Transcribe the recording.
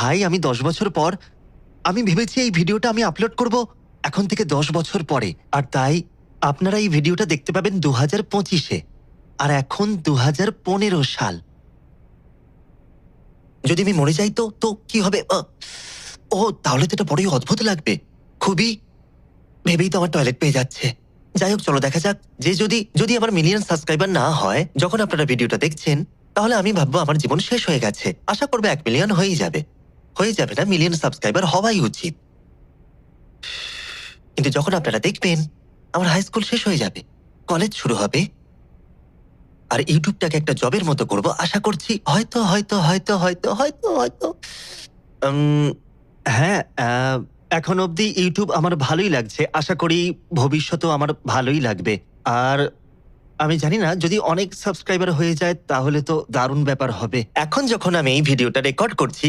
ভাই, আমি দশ বছর পর, আমি ভেবেছি এই ভিডিওটা আমি আপলোড করব এখন থেকে দশ বছর পরে। আর তাই, আপনারা এই ভিডিওটা দেখতে পাবেন দু হাজার পঁচিশে, আর এখন দু হাজার পনেরো সাল। যদি আমি মরে যাই তো তো কি হবে? ও, তাহলে তো এটা বড়ই অদ্ভুত লাগবে। খুবই ভেবেই তো আমার টয়লেট পেয়ে যাচ্ছে। যাই হোক, চলো দেখা যাক যে যদি যদি আমার মিলিয়ন সাবস্ক্রাইবার না হয়, যখন আপনারা ভিডিওটা দেখছেন, তাহলে আমি ভাববো আমার জীবন শেষ হয়ে গেছে। আশা করব এক মিলিয়ন হয়েই যাবে। হয়ে যাবে না মিলিয়ন সাবস্ক্রাইবার হওয়াই উচিত। কিন্তু যখন আপনারা দেখবেন আমার হাই স্কুল শেষ হয়ে যাবে কলেজ শুরু হবে আর ইউটিউবটাকে একটা জবের মতো করব আশা করছি হয়তো হয়তো হয়তো হয়তো হয়তো হয়তো হ্যাঁ এখন অবধি ইউটিউব আমার ভালোই লাগছে আশা করি ভবিষ্যতেও আমার ভালোই লাগবে। আর আমি জানি না যদি অনেক সাবস্ক্রাইবার হয়ে যায় তাহলে তো দারুণ ব্যাপার হবে। এখন যখন আমি এই ভিডিওটা রেকর্ড করছি